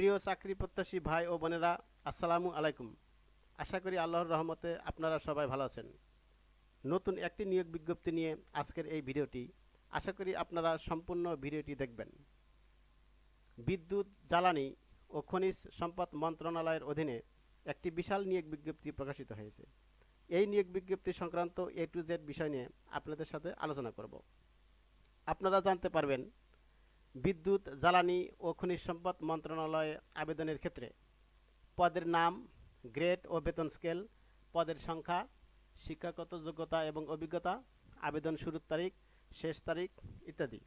প্রিয় চাকরি প্রত্যাশী ভাই ও বোনেরা, আসসালামু আলাইকুম। আশা করি আল্লাহর রহমতে আপনারা সবাই ভালো আছেন। নতুন একটি নিয়োগ বিজ্ঞপ্তি নিয়ে আজকের এই ভিডিওটি, আশা করি আপনারা সম্পূর্ণ ভিডিওটি দেখবেন। বিদ্যুৎ, জ্বালানি ও খনিজ সম্পদ মন্ত্রণালয়ের অধীনে একটি বিশাল নিয়োগ বিজ্ঞপ্তি প্রকাশিত হয়েছে। এই নিয়োগ বিজ্ঞপ্তি সংক্রান্ত এ টু জেড বিষয় নিয়ে আপনাদের সাথে আলোচনা করব। আপনারা জানতে পারবেন বিদ্যুৎ, জ্বালানি ও খনিজ সম্পদ মন্ত্রণালয়ে আবেদনের ক্ষেত্রে পদের নাম, গ্রেড ও বেতন স্কেল, পদের সংখ্যা, শিক্ষাগত যোগ্যতা এবং অভিজ্ঞতা, আবেদন শুরুর তারিখ, শেষ তারিখ ইত্যাদি।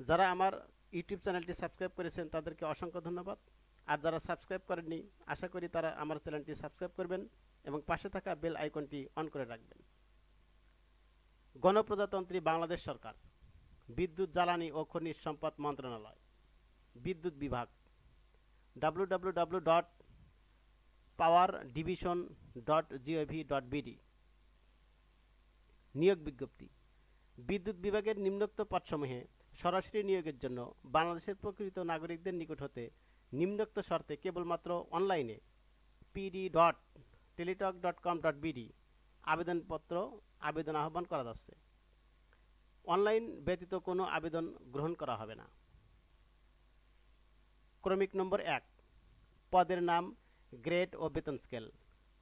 যারা আমার ইউটিউব চ্যানেলটি সাবস্ক্রাইব করেছেন তাদেরকে অসংখ্য ধন্যবাদ। আর যারা সাবস্ক্রাইব করেননি, আশা করি তারা আমার চ্যানেলটি সাবস্ক্রাইব করবেন এবং পাশে থাকা বেল আইকনটি অন করে রাখবেন। গণপ্রজাতন্ত্রী বাংলাদেশ সরকার। বিদ্যুৎ জ্বালানি ও খনিজ সম্পদ মন্ত্রণালয়, বিদ্যুৎ বিভাগ W dot power division dot gov dot BD নিয়োগ বিজ্ঞপ্তি, বিদ্যুৎ বিভাগের নিম্নোক্ত পদসমূহে সরাসরি নিয়োগের জন্য বাংলাদেশের প্রকৃত নাগরিকদের নিকট হতে নিম্নোক্ত শর্তে কেবলমাত্র অনলাইনে PD dot Teletalk dot com dot BD আবেদনপত্র, আবেদন আহ্বান করা যাচ্ছে। অনলাইন ব্যতীত কোনো আবেদন গ্রহণ করা হবে না। ক্রমিক নম্বর এক, পদের নাম, গ্রেড ও বেতন স্কেল।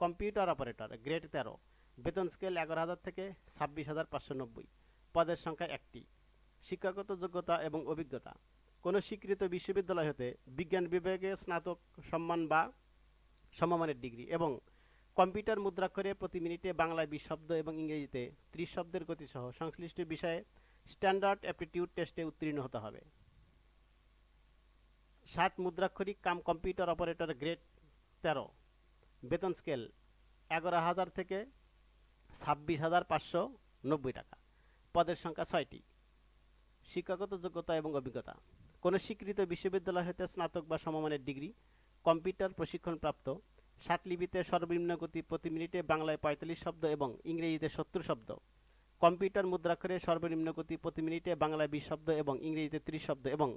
কম্পিউটার অপারেটর, গ্রেড তেরো, বেতন স্কেল এগারো হাজার থেকে ছাব্বিশ হাজার পাঁচশো নব্বই। পদের সংখ্যা একটি, শিক্ষাগত যোগ্যতা এবং অভিজ্ঞতা। কোনো স্বীকৃত বিশ্ববিদ্যালয় হতে বিজ্ঞান বিভাগে স্নাতক সম্মান বা সমমানের ডিগ্রি এবং কম্পিউটার মুদ্রাক্ষরে প্রতি মিনিটে বাংলায় বিশ শব্দ এবং ইংরেজিতে ত্রিশ শব্দের গতিসহ সংশ্লিষ্ট বিষয়ে স্ট্যান্ডার্ড অ্যাপটিটিউড টেস্টে উত্তীর্ণ হতে হবে। ষাট মুদ্রাক্ষরিক কাম কম্পিউটার অপারেটর গ্রেড তেরো। বেতন স্কেল এগারো হাজার থেকে ছাব্বিশ হাজার পাঁচশো নব্বই টাকা। পদের সংখ্যা ছয়টি। শিক্ষাগত যোগ্যতা এবং অভিজ্ঞতা। কোনো স্বীকৃত বিশ্ববিদ্যালয় হতে স্নাতক বা সমমানের ডিগ্রি, কম্পিউটার প্রশিক্ষণপ্রাপ্ত ষাটলিপিতে সর্বনিম্ন গতি প্রতি মিনিটে বাংলায় পঁয়তাল্লিশ শব্দ এবং ইংরেজিতে সত্তর শব্দ। কম্পিউটার মুদ্রাক্ষরে সর্বনিম্ন গতি প্রতি মিনিটে বাংলায় বিশ শব্দ এবং ইংরেজিতে ত্রিশ শব্দ এবং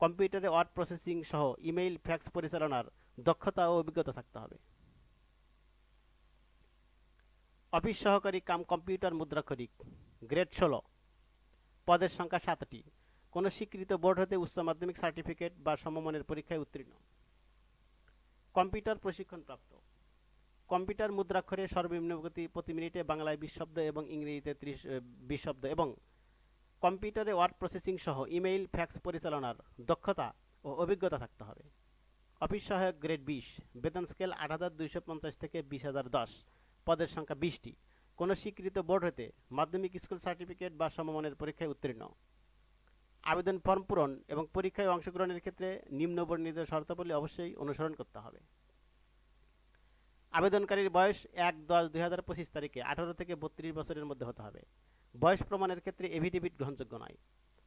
কম্পিউটারে ওয়ার্ড প্রসেসিং সহ ইমেইল, ফ্যাক্স পরিচালনার দক্ষতা ও অভিজ্ঞতা থাকতে হবে। অফিস সহকারী কাম কম্পিউটার মুদ্রাক্ষরিক, গ্রেড ষোলো। পদের সংখ্যা সাতটি। কোনো স্বীকৃত বোর্ড হতে উচ্চ মাধ্যমিক সার্টিফিকেট বা সমমানের পরীক্ষায় উত্তীর্ণ। কম্পিউটার প্রশিক্ষণপ্রাপ্ত। কম্পিউটার মুদ্রাক্ষরে সর্বনিম্ন গতি প্রতি মিনিটে বাংলায় বিশ শব্দ এবং ইংরেজিতে ত্রিশ বিশ শব্দ এবং কম্পিউটারে ওয়ার্ড প্রসেসিং সহ ইমেইল, ফ্যাক্স পরিচালনার দক্ষতা ও অভিজ্ঞতা থাকতে হবে। অফিস সহায়ক গ্রেড বিশ, বেতন স্কেল আট হাজার দুইশো পঞ্চাশ থেকে বিশ হাজার দশ, পদের সংখ্যা বিশটি। কোনো স্বীকৃত বোর্ড হতে মাধ্যমিক স্কুল সার্টিফিকেট বা সমমানের পরীক্ষায় উত্তীর্ণ। আবেদন ফর্ম পূরণ এবং পরীক্ষায় অংশগ্রহণের ক্ষেত্রে নিম্ন বর্ণিত শর্তাবলী অবশ্যই অনুসরণ করতে হবে। আবেদনকারীর বয়স এক দশ দুই হাজার পঁচিশ তারিখে আঠারো থেকে বত্রিশ বছরের মধ্যে হতে হবে। বয়স প্রমাণের ক্ষেত্রে এভিডেভিট গ্রহণযোগ্য নয়।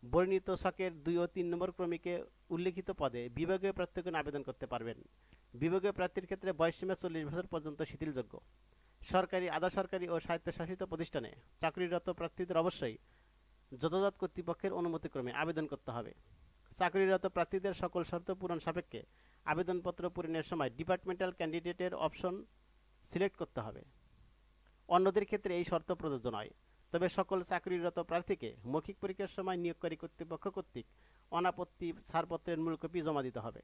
বর্ণিত শকের দুই ও তিন নম্বর ক্রমিকে উল্লিখিত পদে বিভাগীয় প্রার্থীগণ আবেদন করতে পারবেন। বিভাগীয় প্রার্থীর ক্ষেত্রে বয়সসীমা চল্লিশ বছর পর্যন্ত শিথিলযোগ্য। সরকারি, আধা সরকারি ও স্বায়ত্তশাসিত প্রতিষ্ঠানে চাকরিরত প্রার্থীদের অবশ্যই যথাযথ কর্তৃপক্ষের অনুমতিক্রমে আবেদন করতে হবে। চাকরিরত প্রার্থীদের সকল শর্ত পূরণ সাপেক্ষে আবেদনপত্র পূরণের সময় ডিপার্টমেন্টাল ক্যান্ডিডেটের অপশন সিলেক্ট করতে হবে। অন্যদের ক্ষেত্রে এই শর্ত প্রযোজ্য নয়। তবে সকল চাকরিরত প্রার্থীকে মৌখিক পরীক্ষার সময় নিয়োগকারী কর্তৃপক্ষ কর্তৃক অনাপত্তি ছাড়পত্রের মূল কপি জমা দিতে হবে।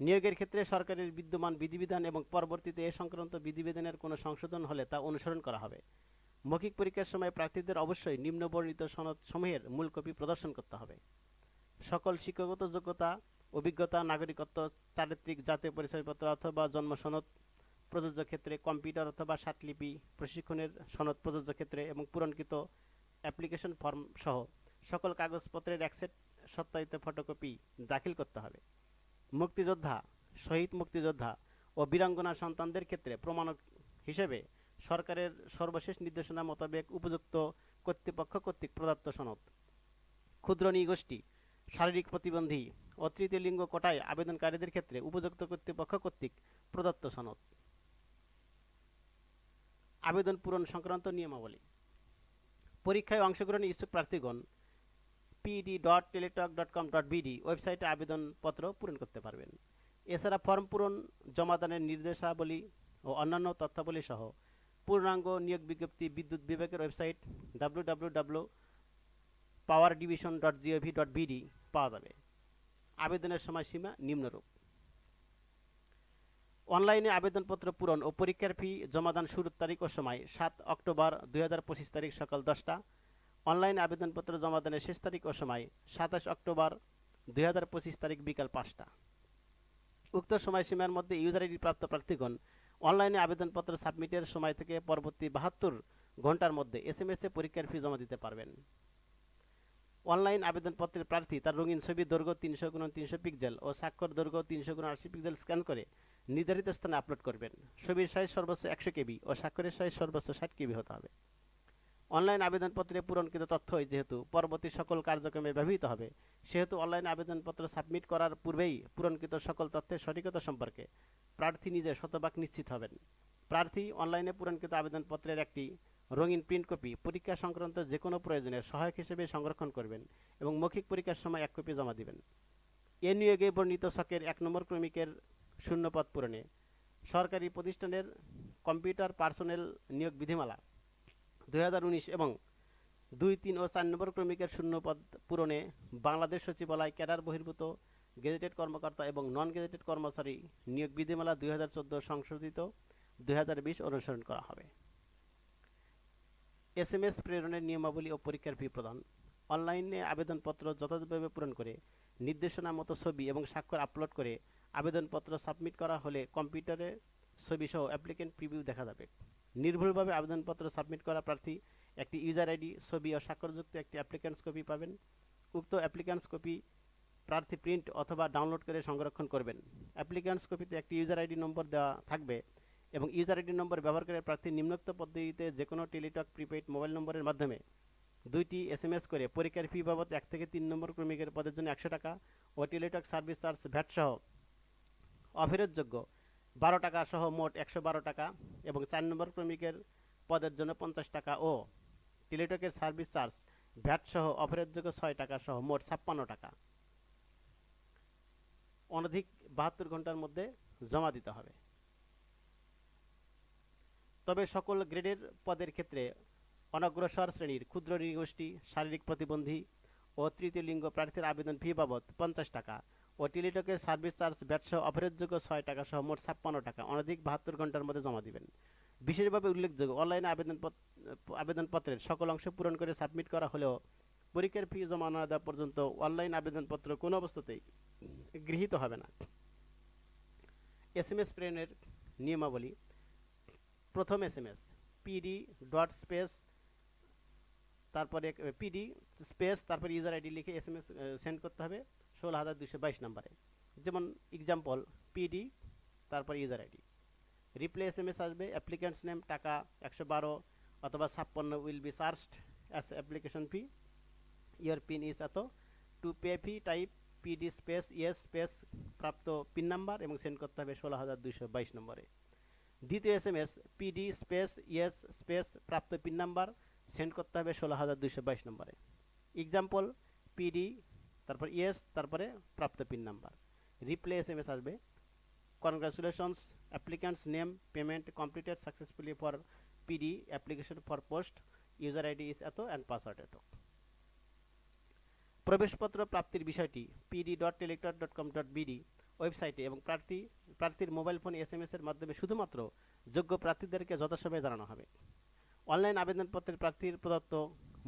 নিয়োগের ক্ষেত্রে সরকারের বিদ্যমান বিধিবিধান এবং পরবর্তীতে এ সংক্রান্ত বিধিবিধানের কোনো সংশোধন হলে তা অনুসরণ করা হবে। মৌখিক পরীক্ষার সময় প্রার্থীদের অবশ্যই নিম্নবর্ণিত সনদ সমূহের মূল কপি প্রদর্শন করতে হবে। সকল শিক্ষাগত যোগ্যতা, অভিজ্ঞতা, নাগরিকত্ব, চারিত্রিক, জাতীয় পরিচয়পত্র অথবা জন্ম সনদ, প্রযোজ্য ক্ষেত্রে কম্পিউটার অথবা সাতলিপি প্রশিক্ষণের সনদ প্রযোজ্য ক্ষেত্রে এবং পূরণকৃত অ্যাপ্লিকেশন ফর্ম সহ সকল কাগজপত্রের একসেট সত্যায়িত ফটোকপি দাখিল করতে হবে। মুক্তিযোদ্ধা, শহীদ মুক্তিযোদ্ধা ও বীরাঙ্গনা সন্তানদের ক্ষেত্রে প্রমাণক হিসেবে সরকারের সর্বশেষ নির্দেশনা মোতাবেক উপযুক্ত কর্তৃপক্ষ কর্তৃক প্রদত্ত সনদ। ক্ষুদ্র নৃগোষ্ঠী শারীরিক প্রতিবন্ধী ও তৃতীয় লিঙ্গ কোটায় আবেদনকারীদের ক্ষেত্রে উপযুক্ত কর্তৃপক্ষ কর্তৃক প্রদত্ত সনদ। আবেদন পূরণ সংক্রান্ত নিয়মাবলী। পরীক্ষায় অংশগ্রহণে ইচ্ছুক প্রার্থীগণ PD dot Teletalk dot com dot BD ওয়েবসাইটে আবেদনপত্র পূরণ করতে পারবেন। এছাড়া ফর্ম পূরণ জমাদানের নির্দেশাবলী ও অন্যান্য তথ্যাবলী সহ পূর্ণাঙ্গ নিয়োগ বিজ্ঞপ্তি বিদ্যুৎ বিভাগের website W W W power division dot GOV dot BD পাওয়া যাবে। আবেদনের সময়সীমা নিম্নরূপ। অনলাইনে আবেদনপত্র পূরণ ও পরীক্ষার ফি জমাদান শুরুর তারিখ ও সময় সাত অক্টোবর দুই হাজার পঁচিশ তারিখ সকাল দশটা। অনলাইন আবেদনপত্র জমাদানের শেষ তারিখ ও সময় সাতাশ অক্টোবর দুই হাজার পঁচিশ তারিখ বিকাল পাঁচটা। উক্ত সময়সীমার মধ্যে ইউজার আইডি প্রাপ্ত প্রার্থীগণ অনলাইনে আবেদনপত্র সাবমিটের সময় থেকে পরবর্তী বাহাত্তর ঘণ্টার মধ্যে এস এম এস পরীক্ষার ফি জমা দিতে পারবেন। অনলাইন আবেদনপত্রের প্রার্থী তার রঙিন ছবি, দৈর্ঘ্য তিনশো গুণ তিনশো পিক্সেল ও স্বাক্ষর দৈর্ঘ্য তিনশো গুণ আশি পিক্সেল স্ক্যান করে নির্ধারিত স্থানে আপলোড করবেন। ছবির সাইজ সর্বোচ্চ একশো কেবি ও স্বাক্ষরের সাইজ সর্বোচ্চ ষাট কেবি হতে হবে। অনলাইন আবেদনপত্রে পূরণকৃত তথ্যই যেহেতু পরবর্তী সকল কার্যক্রমে ব্যবহৃত হবে, সেহেতু অনলাইন আবেদনপত্র সাবমিট করার পূর্বেই পূরণকৃত সকল তথ্যের সঠিকতা সম্পর্কে প্রার্থী নিজে শতভাগ নিশ্চিত হবেন। প্রার্থী অনলাইনে পূরণকৃত আবেদনপত্রের একটি রঙিন প্রিন্ট কপি পরীক্ষা সংক্রান্ত যে কোনো প্রয়োজনে সহায়ক হিসেবে সংরক্ষণ করবেন এবং মৌখিক পরীক্ষার সময় এক কপি জমা দিবেন। এ নিয়োগে বর্ণিত শকের এক নম্বর ক্রমিকের শূন্যপদ পূরণে। সরকারি প্রতিষ্ঠানের কম্পিউটার পার্সোনেল নিয়োগ বিধিমালা দুই হাজার উনিশ এবং দুই, তিন ও চার নম্বর ক্রমিকের শূন্যপদ পূরণে বাংলাদেশ সচিবালয় ক্যাডার বহির্ভূত গেজেটেড কর্মকর্তা এবং নন গেজেটেড কর্মচারী নিয়োগ বিধিমালা দুই হাজার চোদ্দ সংশোধিত, দুই হাজার বিশ অনুসরণ করা হবে। এস এম এস প্রেরণের নিয়মাবলী ও পরীক্ষার ফি প্রদান। অনলাইনে আবেদনপত্র যথাযথভাবে পূরণ করে, নির্দেশনা মতো ছবি এবং স্বাক্ষর আপলোড করে আবেদনপত্র সাবমিট করা হলে কম্পিউটারে ছবি সহ অ্যাপ্লিকেন্ট প্রিভিউ দেখা যাবে। নির্ভুলভাবে আবেদনপত্র সাবমিট করা প্রার্থী একটি ইউজার আইডি, ছবি ও স্বাক্ষরযুক্ত একটি অ্যাপ্লিক্যান্টস কপি পাবেন। উক্ত অ্যাপ্লিক্যান্টস কপি প্রার্থী প্রিন্ট অথবা ডাউনলোড করে সংরক্ষণ করবেন। অ্যাপ্লিক্যান্টস কপিতে একটি ইউজার আইডি নম্বর দেওয়া থাকবে এবং ইউজার আইডি নম্বর ব্যবহার করে প্রার্থী নিম্নোক্ত পদ্ধতিতে যে কোনো টেলিটক, প্রিপেইড মোবাইল নম্বরের মাধ্যমে দুইটি এস এম এস করে পরীক্ষার ফি বাবদ এক থেকে তিন নম্বর ক্রমিকের পদের জন্য একশো টাকা ও টেলিটক সার্ভিস চার্জ ভ্যাট সহ অফেরতযোগ্য বারো টাকা সহ মোট একশো বারো টাকা এবং চার নম্বর ক্রমিকের পদের জন্য পঞ্চাশ টাকা ও টেলিটকের সার্ভিস চার্জ ভ্যাট সহ অফেরতযোগ্য ছয় টাকা সহ মোট ছাপ্পান্ন টাকা। অনধিক বাহাত্তর ঘণ্টার মধ্যে জমা দিতে হবে। তবে সকল গ্রেডের পদের ক্ষেত্রে অনগ্রসর শ্রেণির ক্ষুদ্র নৃগোষ্ঠী শারীরিক প্রতিবন্ধী ও তৃতীয় লিঙ্গ প্রার্থীর আবেদন ফি বাবদ পঞ্চাশ টাকা ও টেলিটকের সার্ভিস চার্জ ব্যবসা অপরাধযোগ্য ছয় টাকা সহ মোট ছাপ্পান্ন টাকা অনধিক বাহাত্তর ঘণ্টার মধ্যে জমা দিবেন। বিশেষভাবে উল্লেখযোগ্য, অনলাইনে আবেদন আবেদনপত্রের সকল অংশ পূরণ করে সাবমিট করা হলেও পরীক্ষার ফি জমা না দেওয়া পর্যন্ত অনলাইন আবেদনপত্র কোনো অবস্থাতেই গৃহীত হবে না। এস এম এস প্রেরণের নিয়মাবলী। প্রথম S M S PD dot space তারপরে পিডি স্পেস তারপরে ইউজার আইডি লিখে এস এম এস সেন্ড করতে হবে ষোলো হাজার দুশো বাইশ নম্বরে। যেমন এক্সাম্পল পিডি তারপর user ID reply S M S আসবে অ্যাপ্লিক্যান্টস নেম টাকা একশো বারো, অথবা ছাপ্পান্ন will be charged as application fee your PIN is এত। To pay fee type PD space yes space প্রাপ্ত পিন নাম্বার এবং সেন্ড করতে হবে ষোলো হাজার দুইশো বাইশ নম্বরে। দ্বিতীয় S M S PD space yes space প্রাপ্ত পিন নাম্বার সেন্ড করতে হবে ষোলো হাজার দুইশো বাইশ নম্বরে। এক্সাম্পল পিডি তারপর ইয়েস তারপরে প্রাপ্ত PIN number reply S M S আসবে। Congratulations applicant's name payment completed successfully for PD application for post user ID is এত অ্যান্ড পাসওয়ার্ড এত। প্রবেশপত্র প্রাপ্তির বিষয়টি PD dot Teletalk dot com dot BD ওয়েবসাইটে এবং প্রার্থী, প্রার্থীর mobile phone S M S এর মাধ্যমে শুধুমাত্র যোগ্য প্রার্থীদেরকে যথাসময়ে জানানো হবে। অনলাইন আবেদনপত্রের প্রার্থীর প্রদত্ত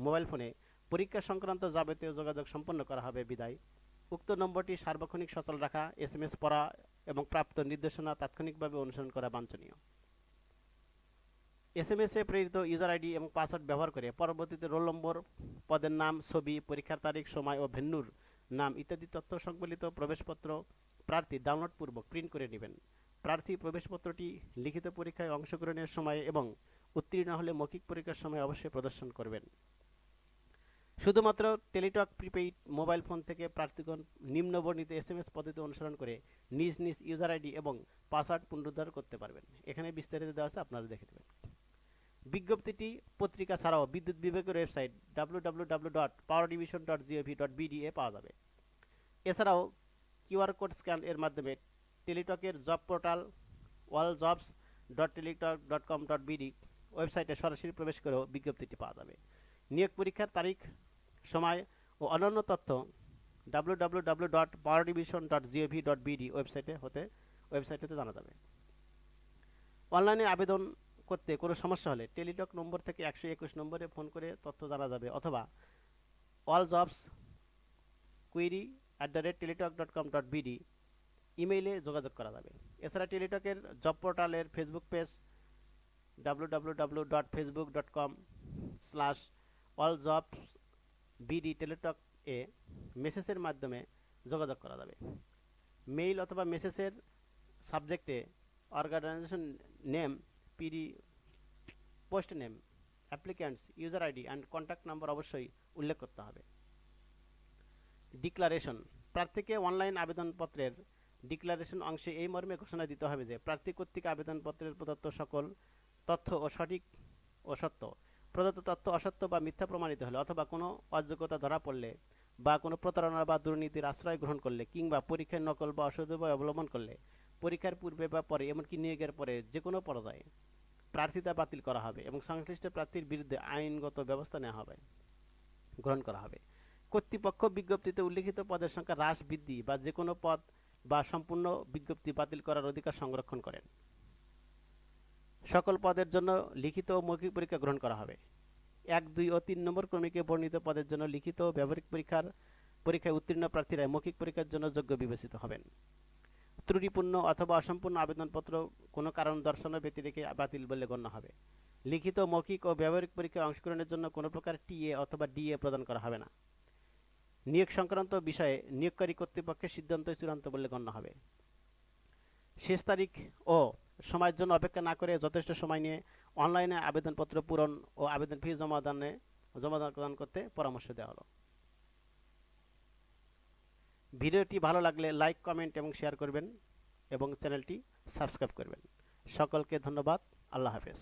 মোবাইল ফোনে পরীক্ষা সংক্রান্ত যাবতীয় যোগাযোগ সম্পন্ন করা হবে। বিদায়। উক্ত নম্বরটি সার্বক্ষণিক সচল রাখা এস এম এস পড়া এবং প্রাপ্ত নির্দেশনা তাৎক্ষণিকভাবে অনুসরণ করা বাঞ্ছনীয়। এস এম প্রেরিত ইউজার আইডি এবং পাসওয়ার্ড ব্যবহার করে পরবর্তীতে রোল নম্বর পদের নাম, ছবি, পরীক্ষার তারিখ, সময় ও ভেন্যুর নাম ইত্যাদি তথ্য সংবলিত প্রবেশপত্র প্রার্থী ডাউনলোড পূর্বক প্রিন্ট করে নেবেন। প্রার্থী প্রবেশপত্রটি লিখিত পরীক্ষায় অংশগ্রহণের সময় এবং উত্তীর্ণ হলে মৌখিক পরীক্ষার সময় অবশ্যই প্রদর্শন করবেন। শুধুমাত্র টেলিটক প্রিপেইড মোবাইল ফোন থেকে প্রার্থীগণ নিম্নবর্ণিত এস এম এস পদ্ধতি অনুসরণ করে নিজ নিজ ইউজার আইডি এবং পাসওয়ার্ড পুনরুদ্ধার করতে পারবেন। এখানে বিস্তারিত দেওয়া আছে, আপনারা দেখে নেবেন। বিজ্ঞপ্তিটি পত্রিকা ছাড়াও বিদ্যুৎ বিভাগের website W W W dot power division dot GOV dot BD এ পাওয়া যাবে। এছাড়াও কিউআর কোড স্ক্যান এর মাধ্যমে টেলিটকের job portal all jobs dot Teletalk dot com dot BD ওয়েবসাইটে সরাসরি প্রবেশ করেও বিজ্ঞপ্তিটি পাওয়া যাবে। নিয়োগ পরীক্ষার তারিখ, সময় ও অন্যান্য তথ্য W W W dot power division dot GOV dot BD ওয়েবসাইটে হতে ওয়েবসাইট জানা যাবে। অনলাইনে আবেদন করতে কোনো সমস্যা হলে টেলিটক নম্বর থেকে একশো একুশ নম্বরে ফোন করে তথ্য জানা যাবে অথবা all jobs query at the rate Teletalk dot com dot BD ইমেইলে যোগাযোগ করা যাবে। এছাড়া টেলিটকের জব পোর্টালের Facebook page W W W dot Facebook dot com slash all jobs BD Teletalk এ মেসেজের মাধ্যমে যোগাযোগ করা যাবে। মেইল অথবা মেসেজের সাবজেক্টে organisation name PD post name applicant's user ID and contact number অবশ্যই উল্লেখ করতে হবে। ডিক্লারেশন প্রার্থীকে অনলাইন আবেদনপত্রের ডিক্লারেশন অংশে এই মর্মে ঘোষণা দিতে হবে যে, প্রার্থী কর্তৃক আবেদনপত্রের প্রদত্ত সকল তথ্য ও সঠিক ও সত্য, প্রদত্ত তথ্য অসত্য বা মিথ্যা প্রমাণিত হলে অথবা কোনো অযোগ্যতা ধরা পড়লে বা কোনো প্রতারণা বা দুর্নীতির আশ্রয় গ্রহণ করলে কিংবা পরীক্ষায় নকল বা অসদুপায় অবলম্বন করলে পরীক্ষার পূর্বে বা পরে, এমনকি নিয়োগের পরে যে কোনো পর্যায়ে প্রার্থিতা বাতিল করা হবে এবং সংশ্লিষ্ট প্রার্থীর বিরুদ্ধে আইনগত ব্যবস্থা নেওয়া হবে, গ্রহণ করা হবে। কর্তৃপক্ষ বিজ্ঞপ্তিতে উল্লিখিত পদের সংখ্যা হ্রাস, বৃদ্ধি বা যে কোনো পদ বা সম্পূর্ণ বিজ্ঞপ্তি বাতিল করার অধিকার সংরক্ষণ করেন। সকল পদের জন্য লিখিত ও মৌখিক পরীক্ষা গ্রহণ করা হবে। এক, দুই ও তিন নম্বর ক্রমিকে বর্ণিত পদের জন্য লিখিত ব্যবহারিক পরীক্ষার পরীক্ষায় উত্তীর্ণ প্রার্থীরা মৌখিক পরীক্ষার জন্য যোগ্য বিবেচিত হবেন। ত্রুটিপূর্ণ অথবা অসম্পূর্ণ আবেদনপত্র কোনো কারণ দর্শানো ব্যতি রেখে বাতিল বলে গণ্য হবে। লিখিত, মৌখিক ও ব্যবহারিক পরীক্ষায় অংশগ্রহণের জন্য কোনো প্রকার টিএ অথবা ডিএ প্রদান করা হবে না। নিয়োগ সংক্রান্ত বিষয়ে নিয়োগকারী কর্তৃপক্ষের সিদ্ধান্ত চূড়ান্ত বলে গণ্য হবে। শেষ তারিখ ও সময়ের জন্য অপেক্ষা না করে যথেষ্ট সময় নিয়ে অনলাইনে আবেদনপত্র পূরণ ও আবেদন ফি জমা দানে জমা দান করতে পরামর্শ দেওয়া হলো। ভিডিওটি ভালো লাগলে লাইক, কমেন্ট এবং শেয়ার করবেন এবং চ্যানেলটি সাবস্ক্রাইব করবেন। সকলকে ধন্যবাদ। আল্লাহ হাফেজ।